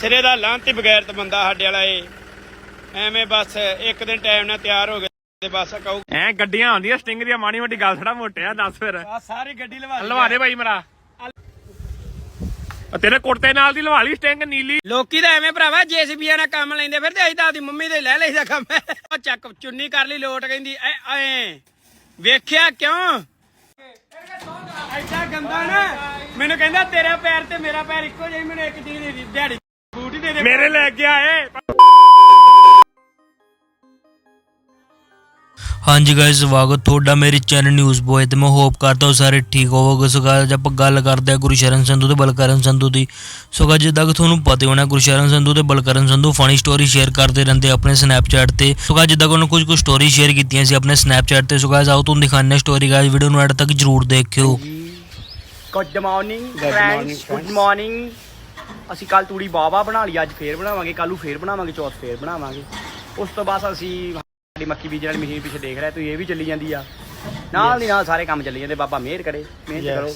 ਸਿਰੇ ਦਾ ਲਾਂਤੀ ਬਗੈਰ ਤੇ ਬੰਦਾ ਸਾਡੇ ਵਾਲਾ ਏ। ਐਵੇਂ ਬਸ ਇੱਕ ਦਿਨ ਟਾਈਮ ਨਾਲ ਤਿਆਰ ਹੋ ਗਏ ਤੇ ਬਸ ਕਹੂ। ਐ ਗੱਡੀਆਂ ਆਉਂਦੀਆਂ ਸਟਿੰਗ ਦੀਆਂ ਮਾੜੀ ਮੋਟੀ ਗੱਲ ਥੋੜਾ ਮੋਟਿਆ ਦੱਸ ਫਿਰ। ਆ ਸਾਰੀ ਗੱਡੀ ਲਵਾ ਲਈ। ਲਵਾ ਦੇ ਭਾਈ ਮੇਰਾ। ਤੇਰੇ ਕੁੜਤੇ ਨਾਲ ਦੀ ਲਵਾ ਲਈ ਸਟਿੰਗ ਨੀਲੀ। ਲੋਕੀ ਤਾਂ ਐਵੇਂ ਭਰਾਵਾ ਜੇਸੀਬੀਆਂ ਨਾਲ ਕੰਮ ਲੈਂਦੇ ਫਿਰਦੇ ਅਸੀਂ ਤਾਂ ਆਪਦੀ ਮੰਮੀ ਦੇ ਲੈ ਲਈਦਾ ਕੰਮ। ਉਹ ਚੱਕ ਚੁੰਨੀ ਕਰ ਲਈ ਲੋਟ ਕਹਿੰਦੀ ਐ ਐ। ਵੇਖਿਆ ਕਿਉਂ? ਐਡਾ ਗੰਦਾ ਨਾ। ਮੈਨੂੰ ਕਹਿੰਦਾ ਤੇਰਾ ਪੈਰ ਤੇ ਮੇਰਾ ਪੈਰ ਇੱਕੋ ਜਿਹਾ ਮੈਨੂੰ ਇੱਕ ਚੀਜ਼ ਦੀ ਦਿਹਾੜੀ ਬੂਟੀ ਦੇ ਦੇ। ਮੇਰੇ ਲੈ ਕੇ ਆਏ। ਹਾਂਜੀ ਗਾਇਸ ਸਵਾਗਤ ਤੁਹਾਡਾ ਮੇਰੇ ਚੈਨਲ ਨਿਊਜ਼ ਬੋਏ ਤੇ। ਮੈਂ ਹੋਪ ਕਰਦਾ ਹਾਂ ਸਾਰੇ ਠੀਕ ਹੋਵੋਗੇ। ਸੋ guys, ਆਪਾਂ ਗੱਲ ਕਰਦੇ ਹਾਂ ਗੁਰਸ਼ਰਨ ਸੰਧੂ ਤੇ ਬਲਕਰਨ ਸੰਧੂ ਦੀ। ਸੋ guys, ਜਿੱਦਾਂ ਕਿ ਤੁਹਾਨੂੰ ਪਤਾ ਹੋਣਾ ਗੁਰਸ਼ਰਨ ਸੰਧੂ ਤੇ Balkaran Sandhu funny story share ਕਰਦੇ ਰਹਿੰਦੇ ਆਪਣੇ ਸਨੈਪਚੈਟ ਤੇ। ਸੋ guys, ਜਿੱਦਾਂ ਕਿ ਉਹਨਾਂ ਕੁਝ ਕੁ ਸਟੋਰੀ ਸ਼ੇਅਰ ਕੀਤੀਆਂ ਸੀ ਆਪਣੇ ਸਨੈਪਚੈਟ ਤੇ। ਸੋ guys, ਆਓ ਤੁਹਾਨੂੰ ਦਿਖਾਉਂਦੇ ਸਟੋਰੀ ਗਾਇਸ ਵੀਡੀਓ ਨੂੰ ਐਡ ਤੱਕ ਜਰੂਰ ਦੇਖਿਓ। Good morning friends good. Morning ਅਸੀਂ ਕੱਲ ਤੂੜੀ ਬਾਵਾ ਬਣਾ ਲਈ ਅੱਜ ਫੇਰ ਬਣਾਵਾਂਗੇ ਕੱਲੂ ਫੇਰ ਬਣਾਵਾਂਗੇ ਚੌਥ ਫੇਰ ਬਣਾਵਾਂਗੇ। ਉਸ ਤੋਂ ਬਾਅਦ ਅਸੀਂ ਸਾਡੀ ਮੱਕੀ ਬੀਜਣ ਵਾਲੀ ਮਸ਼ੀਨ ਪਿੱਛੇ ਦੇਖ ਰਿਹਾ ਤੂੰ ਇਹ ਵੀ ਚੱਲੀ ਜਾਂਦੀ ਆ। ਨਾਲ ਦੀ ਨਾਲ ਸਾਰੇ ਕੰਮ ਚੱਲੀ ਜਾਂਦੇ ਬਾਬਾ ਮਿਹਰ ਕਰੇ ਮਿਹਨਤ Yes. ਕਰੋ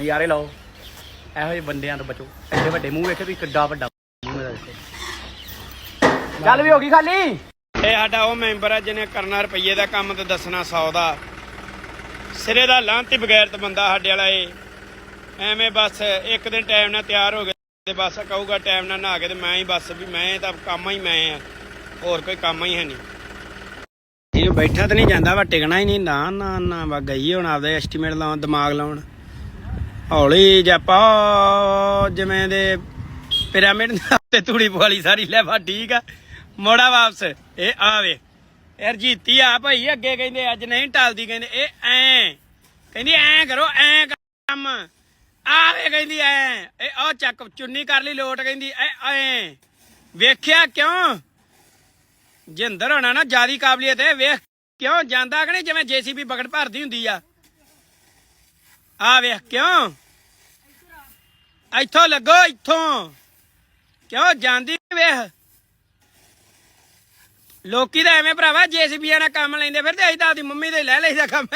ਨਜ਼ਾਰੇ ਲਾਓ। ਇਹੋ ਜਿਹੇ ਬੰਦਿਆਂ ਤੋਂ ਬਚੋ ਐਡੇ ਵੱਡੇ ਮੂੰਹ ਵੇਖੇ ਤੁਸੀਂ ਕਿੱਡਾ ਵੱਡਾ ਮੂੰਹ ਇਹਦਾ ਦੇਖੋ ਚੱਲ ਵੀ ਹੋ ਗਈ ਖਾਲੀ। ਇਹ ਸਾਡਾ ਉਹ ਮੈਂਬਰ ਆ ਜਿਹਨੇ ਕਰਨਾ ਰੁਪਈਏ ਦਾ ਕੰਮ ਤੇ ਦੱਸਣਾ 100 ਦਾ। ਸਿਰੇ ਦਾ ਲਾਂਤੀ ਬਗੈਰ ਤੇ ਬੰਦਾ ਸਾਡੇ ਵਾਲਾ ਏ। ਐਵੇਂ ਬਸ ਇੱਕ ਦਿਨ ਟਾਈਮ ਨਾਲ ਤਿਆਰ ਹੋ ਗਏ ਤੇ ਬਸ ਕਹੂਗਾ ਟਾਈਮ ਨਾਲ ਨਹਾ ਕੇ ਤੇ ਮੈਂ ਹੀ ਬਸ ਵੀ ਮੈਂ ਤਾਂ ਕੰਮ ਹੀ ਮੈਂ ਆ। ਹੋਰ ਕੋਈ ਕੰਮ ਹੀ ਹੈ ਨਹੀਂ। ਇਹਨੂੰ ਬੈਠਾ ਤਾਂ ਨਹੀਂ ਜਾਂਦਾ ਵਾ, ਟਿਕਣਾ ਹੀ ਨਹੀਂ, ਨਾ ਨਾ ਨਾ, ਵਾ ਗਈ ਹੁਣ ਆਪਦਾ ਐਸਟੀਮੇਟ ਲਾਉਣ, ਦਿਮਾਗ ਲਾਉਣ। ਹੌਲੀ ਜਪਾ ਜਿਵੇਂ ਦੇ ਪਿਰਾਮਿਡ ਤੇ ਤੂੜੀ ਪਵਾਲੀ ਸਾਰੀ ਲੈ ਵਾ, ਠੀਕ ਆ। ਮੋੜਾ ਵਾਪਸ, ਇਹ ਆਵੇ ਯਾਰ ਜੀਤੀ ਆ ਭਾਈ, ਅੱਗੇ ਕਹਿੰਦੇ ਅੱਜ ਨਹੀਂ ਟਾਲਦੀ, ਕਹਿੰਦੇ ਇਹ ਐ। ਕਹਿੰਦੀ ਐ ਕਰੋ, ਐ ਕੰਮ। ਆਵੇ ਕਹਿੰਦੀ ਐ, ਇਹ ਉਹ ਚੱਕ ਚੁੰਨੀ ਕਰ ਲਈ, ਲੋਟ ਕਹਿੰਦੀ ਐ ਐ। ਵੇਖਿਆ ਕਿਉਂ? ਜਿੰਦਰ ਹੋਣਾ ਨਾ ਜਿਆਦੀ ਕਾਬਲੀਅਤ ਹੈ, ਵੇਖ ਕਿਉਂ ਜਾਂਦਾ ਕਿ ਨਹੀਂ? ਜਿਵੇਂ ਜੀਸੀਬੀ ਬਗੜ ਭਰਦੀ ਹੁੰਦੀ ਆ। ਆ ਵੇਖ ਕਿਉਂ? ਇੱਥੋਂ ਲੱਗੋ, ਇੱਥੋਂ। ਕਿਉਂ ਜਾਂਦੀ, ਵੇਖ। ਲੋਕੀ ਤਾਂ ਐਵੇਂ ਭਰਾਵਾ ਜੇਸੀਬੀਆਂ ਨਾਲ ਕੰਮ ਲੈਂਦੇ ਫਿਰ ਤੇ ਅਸੀਂ ਤਾਂ ਆਪਦੀ ਮੰਮੀ ਦੇ ਲੈ ਲਈਦਾ ਕੰਮ।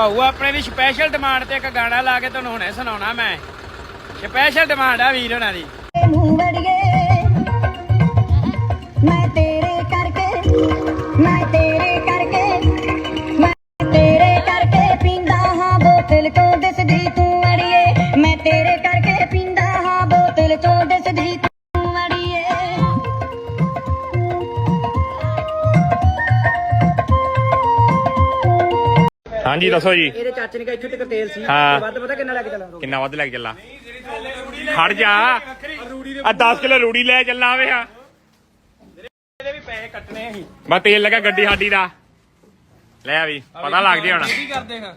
ਭਾਊ ਆਪਣੇ ਦੀ ਸਪੈਸ਼ਲ ਡਿਮਾਂਡ ਤੇ ਇੱਕ ਗਾਣਾ ਲਾ ਕੇ ਤੁਹਾਨੂੰ ਹੁਣੇ ਸੁਣਾਉਣਾ ਮੈਂ। ਸਪੈਸ਼ਲ ਡਿਮਾਂਡ ਆ ਵੀਰ ਹੋਣਾ ਦੀ। ਮੂੰਹ ਵੜੀਏ ਮੈਂ ਤੇਰੇ ਕਰਕੇ, ਮੈਂ ਤੇਰੇ ਹਾਂਜੀ ਦੱਸੋ ਜੀ। ਇਹਦੇ ਚਾਚੇ ਨੇ ਕਿਹਾ ਇੱਥੇ ਤੱਕ ਤੇਲ ਸੀ। ਹਾਂ। ਵੱਧ ਪਤਾ ਕਿੰਨਾ ਲੈ ਕੇ ਚੱਲਾਂ ਕਿੰਨਾ ਵੱਧ ਲੈ ਕੇ ਚੱਲਾ ਖੜ ਜਾ। ਆ 10 ਕਿਲੋ ਰੂੜੀ ਲੈ ਚੱਲਾ ਵੇ ਆ। ਇਹਦੇ ਵੀ ਪੈਸੇ ਕੱਟਣੇ ਅਸੀਂ ਮੈਂ ਤੇਲ ਲਗਾ ਗੱਡੀ ਸਾਡੀ ਦਾ। ਲੈ ਆ ਵੀ ਪਤਾ ਲੱਗ ਗਿਆ ਹੁਣ। ਕੀ ਕਰਦੇ ਹਾਂ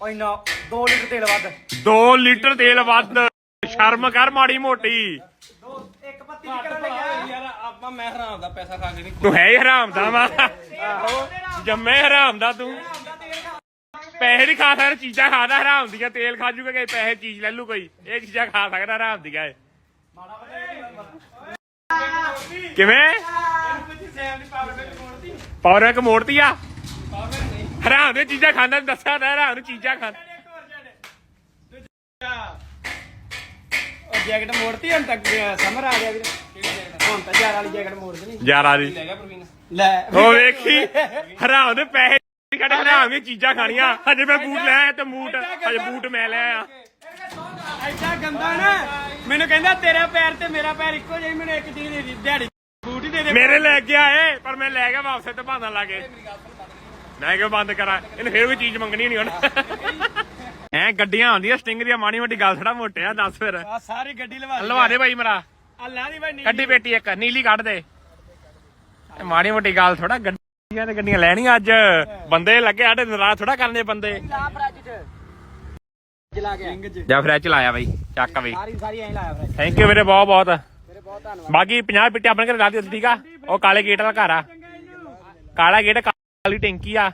ਓ ਇੰਨਾ 2 ਲੀਟਰ ਤੇਲ ਵੱਧ। 2 ਲੀਟਰ ਤੇਲ ਵੱਧ। ਸ਼ਰਮ ਕਰ ਮਾੜੀ ਮੋਟੀ। ਇੱਕ ਪੱਤੀ ਵੀ ਕਰਨ ਲੱਗਿਆ ਯਾਰ ਆਪਾਂ ਮੈਂ ਹਰਾਮ ਦਾ ਪੈਸਾ ਖਾ ਕੇ ਨਹੀਂ ਤੂੰ ਹੈ ਹੀ ਹਰਾਮ ਦਾ ਵਾ ਜੰਮੇ ਹਰਾਮ ਦਾ ਤੂੰ। ਪੈਸੇ ਨਹੀਂ ਖਾ ਸਕਦਾ ਚੀਜ਼ਾਂ ਖਾਦਾ ਹਰਾਮ ਦੀਆਂ ਤੇਲ ਖਾ ਜੂਗਾ ਕਿ ਪੈਸੇ ਚੀਜ਼ ਲੈ ਲੂ ਕੋਈ ਇਹ ਚੀਜ਼ਾਂ ਖਾ ਸਕਦਾ ਹਰਾਮ ਦੀਆਂ ਇਹ। ਕਿਵੇਂ? ਪਾਵਰ ਇੱਕ ਮੋੜਤੀ ਆ? ਹਰਾਮ ਦੀਆਂ ਚੀਜ਼ਾਂ ਖਾਂਦਾ ਦੱਸਿਆ ਤਾਂ ਹਰਾਮ ਨੂੰ ਚੀਜ਼ਾਂ ਉਹ ਜੈਕਟ ਮੋੜਤੀ ਹੁਣ ਤੱਕ ਸਮਰ ਆ ਗਿਆ ਵੀਰ। ਹੁਣ ਤਾਂ ਯਾਰ ਵਾਲੀ ਜੈਕਟ ਮੋੜ ਦੇਣੀ ਯਾਰਾ ਦੀ ਲੈ ਉਹ ਵੇਖੀ ਹਰਾਮ ਦੇ ਪੈਸੇ ਕੱਢ ਹਰਾਮ ਦੀਆਂ ਚੀਜ਼ਾਂ ਖਾਣੀਆਂ। ਹਜੇ ਮੈਂ ਬੂਟ ਲੈ ਆਇਆ ਤੇ ਬੂਟ ਹਜੇ ਬੂਟ ਮੈਂ ਲੈ ਆਇਆ। ਐਡਾ ਗੰਦਾ ਨਾ। ਮੈਨੂੰ ਕਹਿੰਦਾ ਤੇਰਾ ਪੈਰ ਤੇ ਮੇਰਾ ਪੈਰ ਇੱਕੋ ਜਿਹਾ ਹੀ, ਮੈਨੂੰ ਇੱਕ ਚੀਜ਼ ਦੀ ਦਿਹਾੜੀ ਬੂਟੀ ਦੇ ਦੇ। ਮੇਰੇ ਲੈ ਕੇ ਆਏ ਪਰ ਮੈਂ ਲੈ ਗਿਆ ਵਾਪਸ ਤੇ ਬਹਾਨਾ ਲਾ ਕੇ। ਮੈਂ ਕਿਉਂ ਬੰਦ ਕਰਾਂ ਇਹਨੇ ਫੇਰ ਕੋਈ ਚੀਜ਼ ਮੰਗਣੀ ਨਹੀਂ ਹੁਣ। ਐ ਗੱਡੀਆਂ ਆਉਂਦੀਆਂ ਸਟਿੰਗ ਦੀਆਂ ਮਾੜੀ ਮੋਟੀ ਗੱਲ ਥੋੜਾ ਮੋਟਿਆ ਦੱਸ ਫਿਰ। ਆ ਸਾਰੀ ਗੱਡੀ ਲਵਾ ਲਈ ਲਵਾ ਦੇ ਭਾਈ ਮੇਰਾ। ਅੱਲਾ ਦੀ ਭਾਈ ਗੱਡੀ ਪੇਟੀ ਇੱਕ ਨੀਲੀ ਕੱਢ ਦੇ। ਇਹ ਮਾੜੀ ਮੋਟੀ ਗੱਲ ਥੋੜਾ ਗੱਡੀਆਂ ਤੇ ਗੱਡੀਆਂ ਲੈਣੀਆਂ ਅੱਜ। ਬੰਦੇ ਲੱਗੇ ਸਾਡੇ ਨਰਾਜ਼ ਥੋੜਾ ਕਰਨੇ ਬੰਦੇ। ਲਾ ਫਰਾਜ ਚ। ਜਲਾ ਗਿਆ। ਜਾ ਫਿਰ ਚਲਾਇਆ ਬਾਈ ਚੱਕ ਬਈ। ਸਾਰੀ ਸਾਰੀ ਐਂ ਲਾਇਆ ਫਰਾਜ। ਥੈਂਕ ਯੂ ਵੀਰੇ ਬਹੁਤ ਬਹੁਤ। ਤੇਰੇ ਬਹੁਤ ਧੰਨਵਾਦ। ਬਾਕੀ 50 ਪਿੱਟੇ ਆਪਣੇ ਘਰੇ ਲਾ ਦਿਓ ਠੀਕ ਆ? ਉਹ ਕਾਲੇ ਗੇਟ ਦਾ ਘਰ ਆ। ਕਾਲਾ ਗੇਟ ਕਾਲੀ ਟੈਂਕੀ ਆ।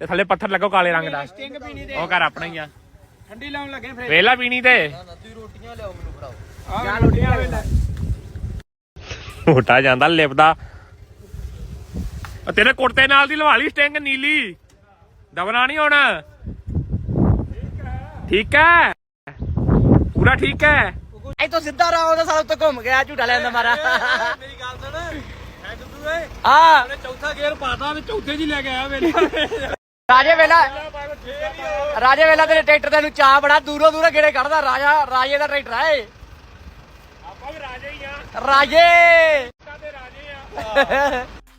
ਤੇ ਥੱਲੇ ਪੱਥਰ ਲੱਗੋ ਕਾਲੇ ਰੰਗ ਦਾ। ਉਹ ਘਰ ਆਪਣਾ ਹੀ ਆ। ਠੰਡੀ ਲਾਉਣ ਲੱਗੇ ਫਿਰ ਵੇਲਾ ਪੀਣੀ ਤੇ। ਆ ਰੋਟੀਆਂ ਵੇਲੇ ਮੋਟਾ ਜਾਂਦਾ ਲਿਪਦਾ। ਤੇਰੇ ਕੁੜਤੇ ਨਾਲ ਦੀ ਲਵਾ ਲਈ ਸਟਿੰਗ ਨੀਲੀ। ਦਬਣਾ ਨਹੀਂ ਹੋਣਾ। ਠੀਕ ਹੈ। ਪੂਰਾ ਠੀਕ ਹੈ। ਇੱਥੋਂ ਸਿੱਧਾ ਰਾਹ ਉਹਦਾ ਸਾਲ ਉੱਤੇ ਘੁੰਮ ਗਿਆ ਝੂਟਾ ਲੈਣ ਦਾ ਮਾਰਾ। ਮੇਰੀ ਗੱਲ ਸੁਣ। ਐ ਦੁੱਦੂ ਓਏ? ਹਾਂ। ਉਹਨੇ ਚੌਥਾ ਗੇਅਰ ਪਾਤਾ ਤੇ ਚੌਥੇ ਹੀ ਲੈ ਕੇ ਆਇਆ ਵੇਲੇ। ਰਾਜੇ ਵੇਲਾ ਰਾਜੇ ਵੇਲਾ ਤੇਰੇ ਟਰੈਕਟਰ ਦਾ ਨੂੰ ਚਾਹ ਬੜਾ ਦੂਰੋਂ ਦੂਰੋਂ ਗੇੜੇ ਕੱਢਦਾ ਰਾਜਾ ਰਾਜੇ ਦਾ ਟਰੈਕਟਰ ਹੈ ਆਪਾਂ ਵੀ ਰਾਜੇ ਹੀ ਆ। ਰਾਜੇ। ਸਾਡੇ ਰਾਜੇ ਆ।